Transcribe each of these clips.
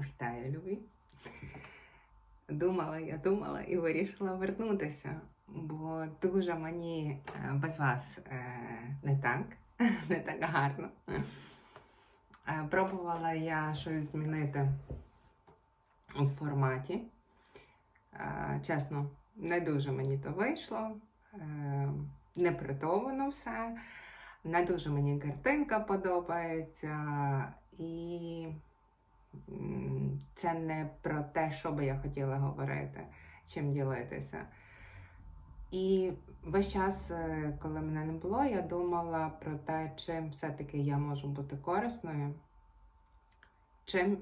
Вітаю, любі. Думала, я думала і вирішила вернутися, бо дуже мені е, без вас е, не так, не так гарно. Е, Пробувала я щось змінити у форматі. Чесно, не дуже мені то вийшло. Не притовано все. Не дуже мені картинка подобається. І це не про те, що би я хотіла говорити, чим ділитися. І весь час, е, коли мене не було, я думала про те, чим все-таки я можу бути корисною, чим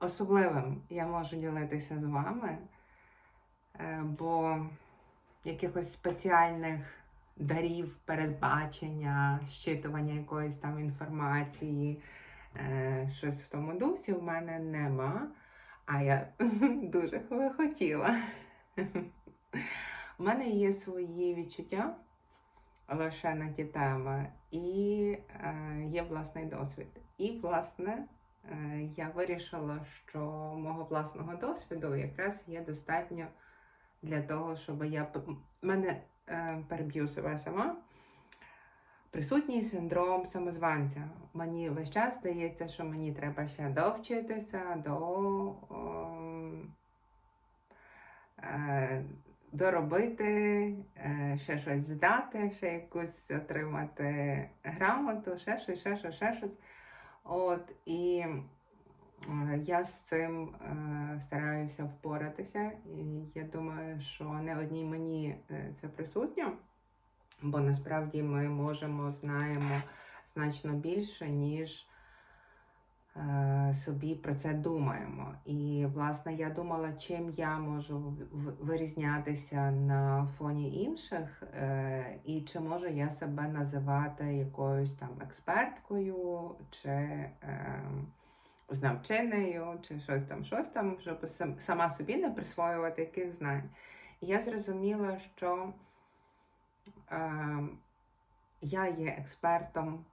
особливим я можу ділитися з вами, Е, бо якихось спеціальних дарів, передбачення, щитування якоїсь там інформації, е, щось в тому дусі в мене нема. А я дуже хотіла. У мене є свої відчуття лише на ті теми, і е, є власний досвід. І, власне, е, я вирішила, що мого власного досвіду якраз є достатньо для того, щоб я мене е, переб'ю себе сама. Присутній синдром самозванця. Мені весь час здається, що мені треба ще довчитися, до, е, доробити, е, ще щось здати, ще якусь отримати грамоту, ще щось, ще щось, ще щось. От, і е, я з цим е, стараюся впоратися. І я думаю, що не одній мені е, це присутньо, бо насправді ми можемо, знаємо значно більше, ніж е, собі про це думаємо. І, власне, я думала, чим я можу вирізнятися на фоні інших, е, і чи можу я себе називати якоюсь там експерткою, чи е, знавчинею, чи щось там, щось там, щоб сама собі не присвоювати яких знань. І я зрозуміла, що я є експертом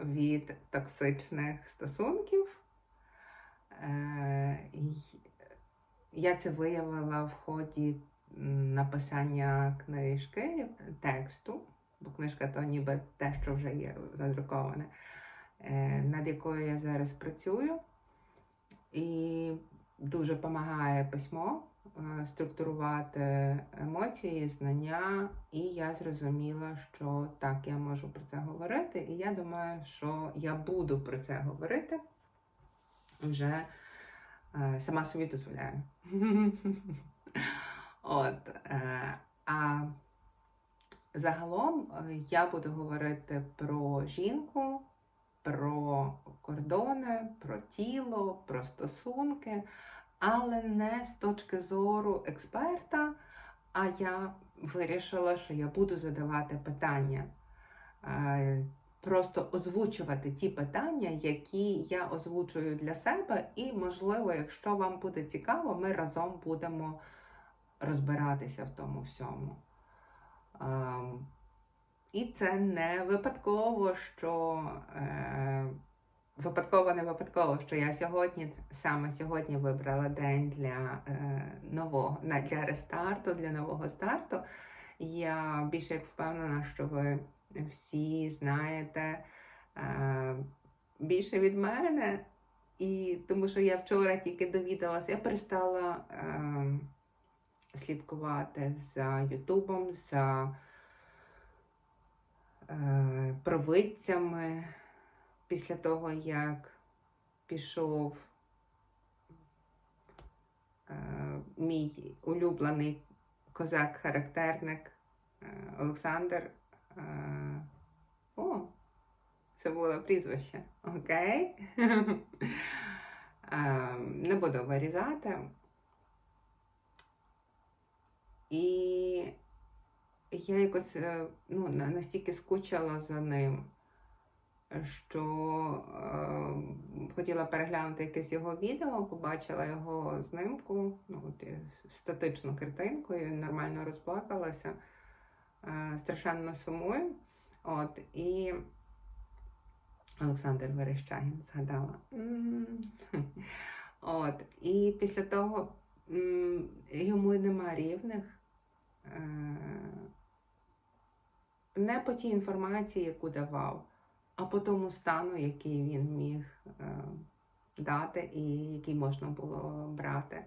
від токсичних стосунків. Е, я це виявила в ході написання книжки, тексту, бо книжка то ніби те, що вже є задруковане, е, над якою я зараз працюю. І дуже допомагає письмо структурувати емоції, знання, і я зрозуміла, що так, я можу про це говорити, і я думаю, що я буду про це говорити вже е, сама собі дозволяю. От, е, а загалом е, я буду говорити про жінку, про кордони, про тіло, про стосунки, але не з точки зору експерта. А я вирішила, що я буду задавати питання, Е, просто озвучувати ті питання, які я озвучую для себе, і, можливо, якщо вам буде цікаво, ми разом будемо розбиратися в тому всьому. Ем, І це не випадково, що е, випадково не випадково, що я сьогодні саме сьогодні вибрала день для е, нового для рестарту, для нового старту. Я більше як впевнена, що ви всі знаєте е, більше від мене. І тому що я вчора тільки довідалася, я перестала е, слідкувати за Ютубом, за е, провидцями після того, як пішов е, мій улюблений козак-характерник е, Олександр. Е, о, це було прізвище. Окей. Е, Не буду вирізати. І я якось е, ну, настільки скучила за ним, що е, хотіла переглянути якесь його відео, побачила його знимку, ну, от, статичну картинку, і нормально розплакалася. Е, страшенно сумую. От, і Олександр Верещагін згадала. От. І після того йому нема рівних. Е, не по тій інформації, яку давав, а по тому стану, який він міг е, дати і який можна було брати.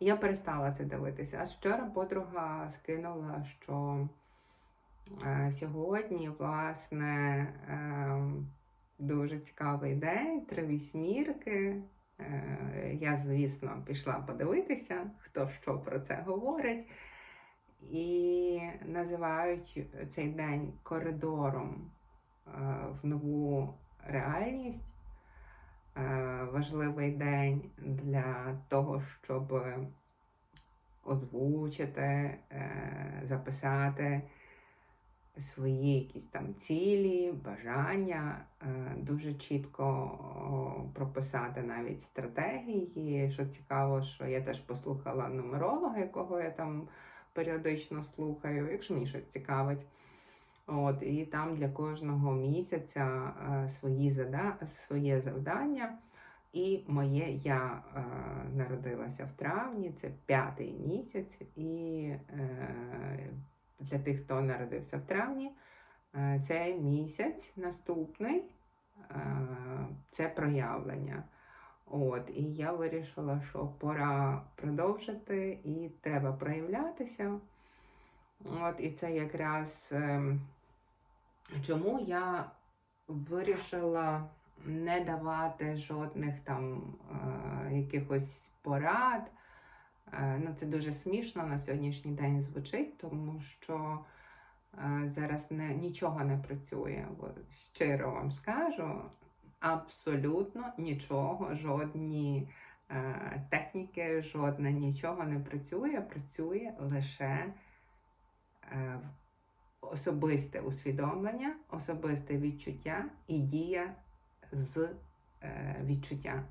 Я перестала це дивитися. Аж вчора подруга скинула, що е, сьогодні, власне, е, дуже цікавий день, три вісьмірки. Я, звісно, пішла подивитися, хто що про це говорить. І називають цей день коридором в нову реальність. Е, Важливий день для того, щоб озвучити, е, записати свої якісь там цілі, бажання, е, дуже чітко прописати навіть стратегії. Що цікаво, що я теж послухала нумеролога, якого я там періодично слухаю, якщо мені щось цікавить. От, і там для кожного місяця е, свої зада... своє завдання. І моє я е, народилася в травні, це п'ятий місяць, і е, для тих, хто народився в травні, е, цей місяць наступний е, це проявлення. От, і я вирішила, що пора продовжити і треба проявлятися. От, і це якраз ем, чому я вирішила не давати жодних там е, якихось порад. Е, ну, це дуже смішно на сьогоднішній день звучить, тому що е, зараз не, нічого не працює. Щиро вам скажу, абсолютно нічого, жодні е, техніки, жодне нічого не працює. Працює лише е, особисте усвідомлення, особисте відчуття і дія з е, відчуття.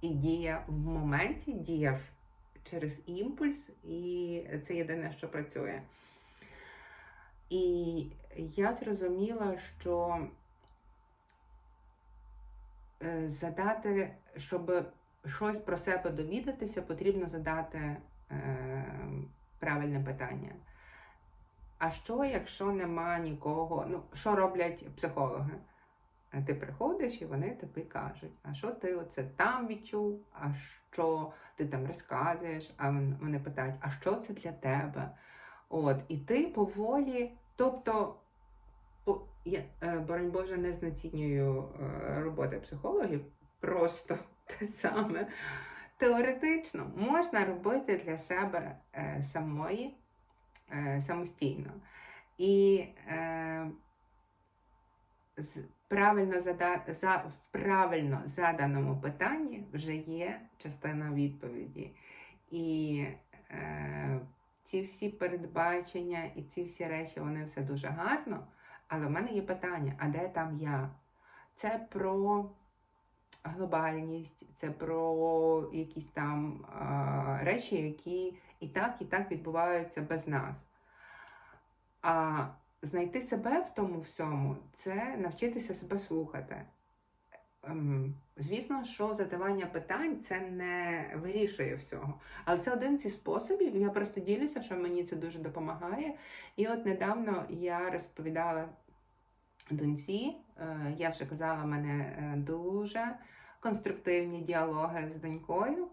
І дія в моменті, дія через імпульс, і це єдине, що працює. І я зрозуміла, що е, задати, щоб щось про себе довідатися, потрібно задати е, правильне питання. А що, якщо нема нікого? Ну, що роблять психологи? Ти приходиш і вони тобі кажуть, а що ти оце там відчув, а що ти там розказуєш, а вони питають, а що це для тебе? От, і ти поволі, тобто, по, я, е, боронь Боже, не знецінюю е, роботи психологів, просто те саме. Теоретично можна робити для себе е, самої самостійно. І е, правильно зада, за, в правильно заданому питанні вже є частина відповіді. І е, ці всі передбачення і ці всі речі, вони все дуже гарно. Але в мене є питання: а де там я? Це про глобальність, це про якісь там е, речі, які і так, і так відбуваються без нас. А знайти себе в тому всьому це навчитися себе слухати. Ем, Звісно, що задавання питань це не вирішує всього. Але це один зі способів. Я просто ділюся, що мені це дуже допомагає. І от недавно я розповідала доньці, е, я вже казала, в мене е, дуже конструктивні діалоги з донькою,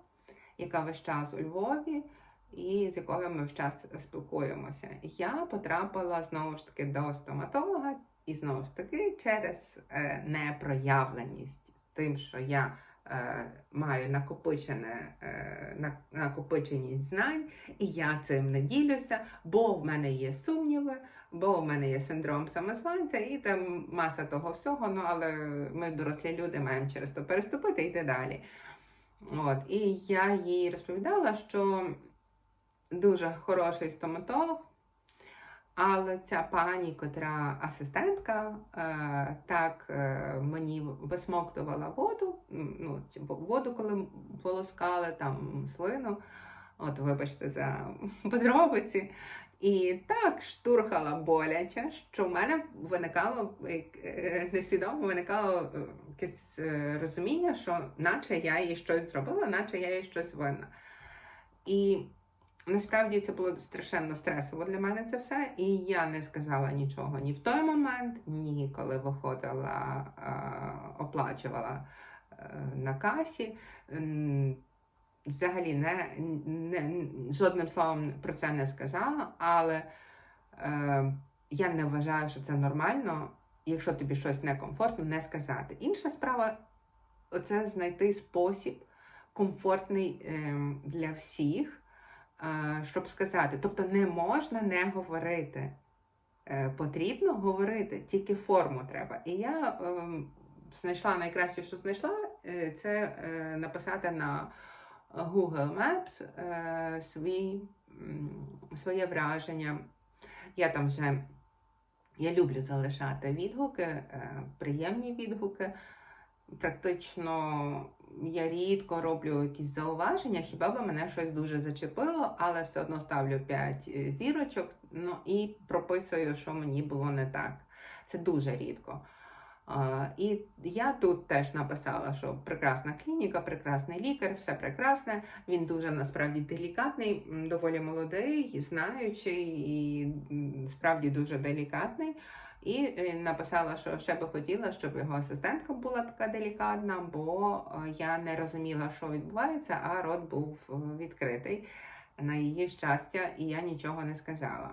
яка весь час у Львові і з якою ми весь час спілкуємося. Я потрапила знову ж таки до стоматолога, і знову ж таки через е, непроявленість тим, що я е, маю накопичене, е, накопиченість знань, і я цим не ділюся, бо в мене є сумніви, бо в мене є синдром самозванця, і там маса того всього. Ну але ми дорослі люди маємо через то переступити і йти далі. От, і я їй розповідала, що дуже хороший стоматолог. Але ця пані, котра асистентка, е, так е, мені висмоктувала воду, ну, воду, коли полоскали, там слину. От, вибачте за подробиці. І так штурхала боляче, що в мене виникало е, несвідомо виникало якесь розуміння, що наче я їй щось зробила, наче я їй щось винна. І насправді це було страшенно стресово для мене це все. І я не сказала нічого ні в той момент, ні коли виходила, е, оплачувала е, на касі. Взагалі не, не, жодним словом про це не сказала, але е, я не вважаю, що це нормально, якщо тобі щось некомфортно, не сказати. Інша справа це знайти спосіб комфортний е, для всіх, щоб сказати. Тобто не можна не говорити. Е, потрібно говорити, тільки форму треба. І я е, знайшла найкраще, що знайшла, е, це е, написати на Google Maps свій, своє враження. Я там вже я люблю залишати відгуки, приємні відгуки. Практично я рідко роблю якісь зауваження, хіба би мене щось дуже зачепило, але все одно ставлю 5 зірочок ну, і прописую, що мені було не так. Це дуже рідко. А, І я тут теж написала, що прекрасна клініка, прекрасний лікар, все прекрасне. Він дуже насправді делікатний, доволі молодий, знаючий і справді дуже делікатний. І е, написала, що ще би хотіла, щоб його асистентка була така делікатна, бо е, я не розуміла, що відбувається, а рот був е, відкритий на її щастя, і я нічого не сказала.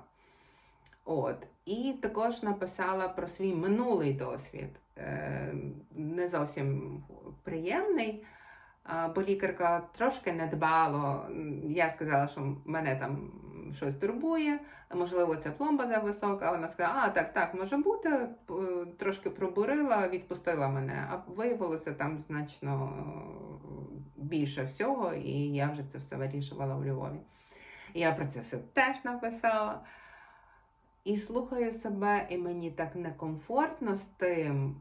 От. І також написала про свій минулий досвід. Не зовсім приємний, бо лікарка трошки недбало. Я сказала, що мене там щось турбує, можливо, це пломба зависока. Вона сказала, а так, так, може бути, трошки пробурила, відпустила мене. А виявилося там значно більше всього, і я вже це все вирішувала в Львові. Я про це все теж написала. І слухаю себе, і мені так некомфортно з тим.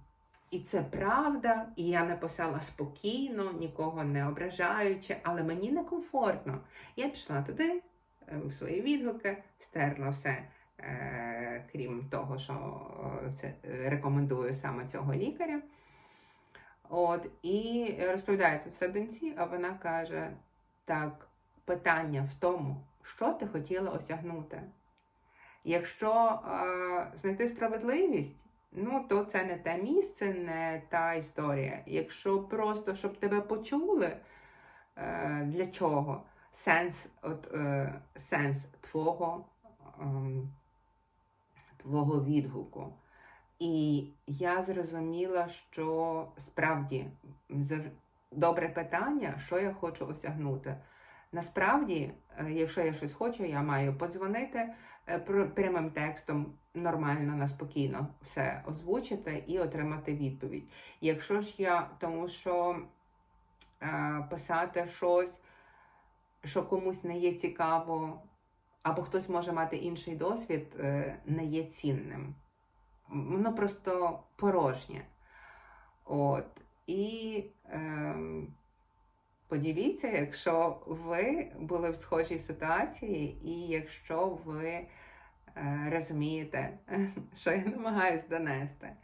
І це правда, і я написала спокійно, нікого не ображаючи, але мені некомфортно. Я пішла туди, е, в свої відгуки, стерла все, е, крім того, що е, е, рекомендую саме цього лікаря. От, і розповідає це все доньці, а вона каже: так, питання в тому, що ти хотіла осягнути. Якщо е, знайти справедливість, ну то це не те місце, не та історія. Якщо просто щоб тебе почули, е, для чого? Сенс, от, е, сенс твого, ем, твого відгуку. І я зрозуміла, що справді добре питання, що я хочу осягнути. Насправді, е, якщо я щось хочу, я маю подзвонити е, прямим текстом нормально, на спокійно все озвучити і отримати відповідь. Якщо ж я, тому що е, писати щось, що комусь не є цікаво, або хтось може мати інший досвід, е, не є цінним. Воно просто порожнє. От. І ем, поділіться, якщо ви були в схожій ситуації, і якщо ви е, розумієте, що я намагаюсь донести.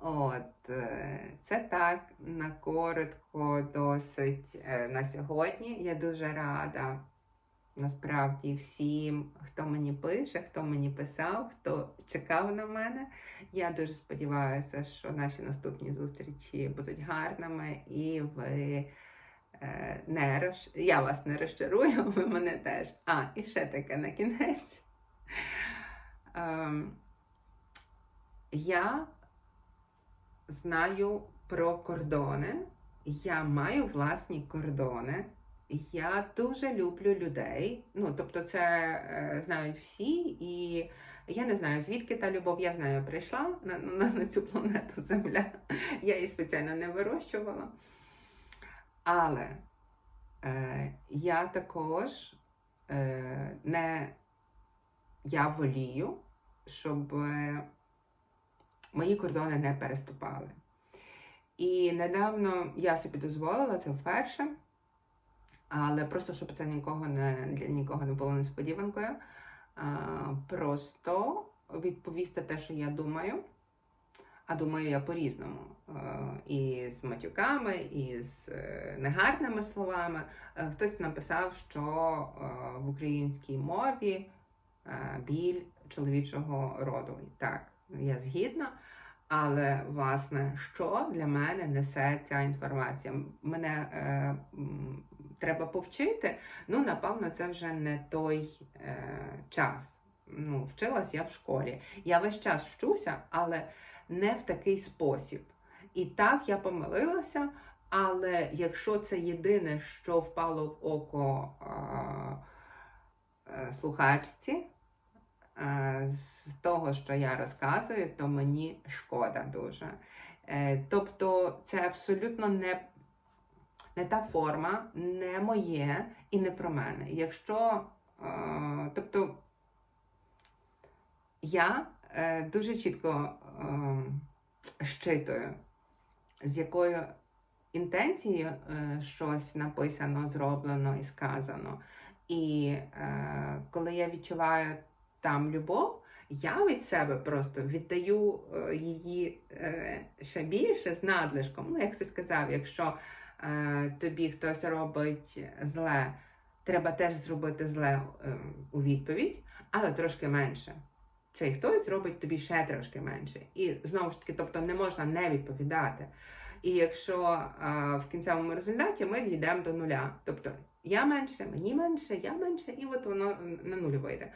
От, е, це так на коротко досить е, на сьогодні. Я дуже рада насправді всім, хто мені пише, хто мені писав, хто чекав на мене. Я дуже сподіваюся, що наші наступні зустрічі будуть гарними і ви е, не роз... я вас не розчарую, ви мене теж. А, і ще таке на кінець. Ем, я знаю про кордони. Я маю власні кордони. Я дуже люблю людей. Ну, тобто, це е, знають всі, і я не знаю, звідки та любов. Я знаю, прийшла на, на, на цю планету Земля. Я її спеціально не вирощувала. Але е, я також е, не я волію, щоб е, мої кордони не переступали. І недавно я собі дозволила це вперше, але просто щоб це нікого не, для нікого не було несподіванкою. просто відповісти те, що я думаю. А думаю я по-різному. Е, І з матюками, і з е, негарними словами. Е, Хтось написав, що в українській мові біль чоловічого роду. Так, я згідна. Але, власне, що для мене несе ця інформація? Мене е, треба повчити. Ну, напевно, це вже не той е, час. Ну, вчилась я в школі. Я весь час вчуся, але не в такий спосіб. І так я помилилася, але якщо це єдине, що впало в око е, е, слухачці, з того, що я розказую, то мені шкода дуже. Е, тобто це абсолютно не, не та форма, не моє і не про мене. Якщо, е, тобто, я е, дуже чітко е, щитую, з якою інтенцією е, щось написано, зроблено і сказано. І е, коли я відчуваю там любов, я від себе просто віддаю е, її е, ще більше з надлишком. Ну, як ти сказав, якщо е, тобі хтось робить зле, треба теж зробити зле у відповідь, але трошки менше. Цей хтось зробить тобі ще трошки менше. І знову ж таки, тобто не можна не відповідати. І якщо а, в кінцевому результаті ми дійдемо до нуля. Тобто я менше, мені менше, я менше, і от воно на нуль вийде.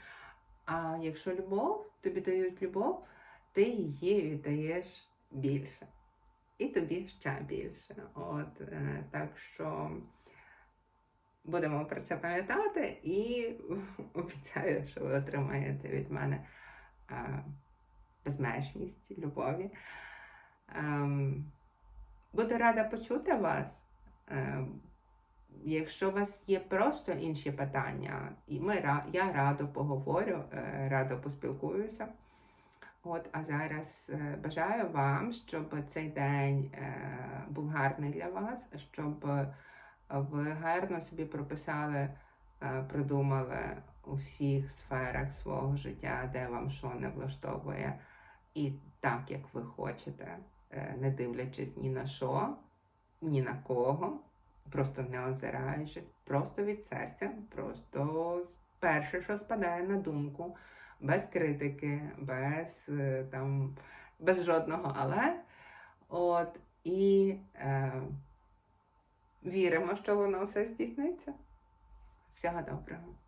А якщо любов, тобі дають любов, ти її віддаєш більше. І тобі ще більше. От, е, так що будемо про це пам'ятати і обіцяю, що ви отримаєте від мене е, безмежність любові. Ем, Буду рада почути вас. Якщо у вас є просто інші питання, і ми, я радо поговорю, е, радо поспілкуюся. От, а зараз е, бажаю вам, щоб цей день е, був гарний для вас, щоб ви гарно собі прописали, продумали у всіх сферах свого життя, де вам що не влаштовує, і так, як ви хочете, не дивлячись ні на що, ні на кого просто не озираючись, просто від серця, просто перше, що спадає на думку, без критики, без е, там, без жодного але. От, і е, віримо, що воно все здійсниться. Всього доброго.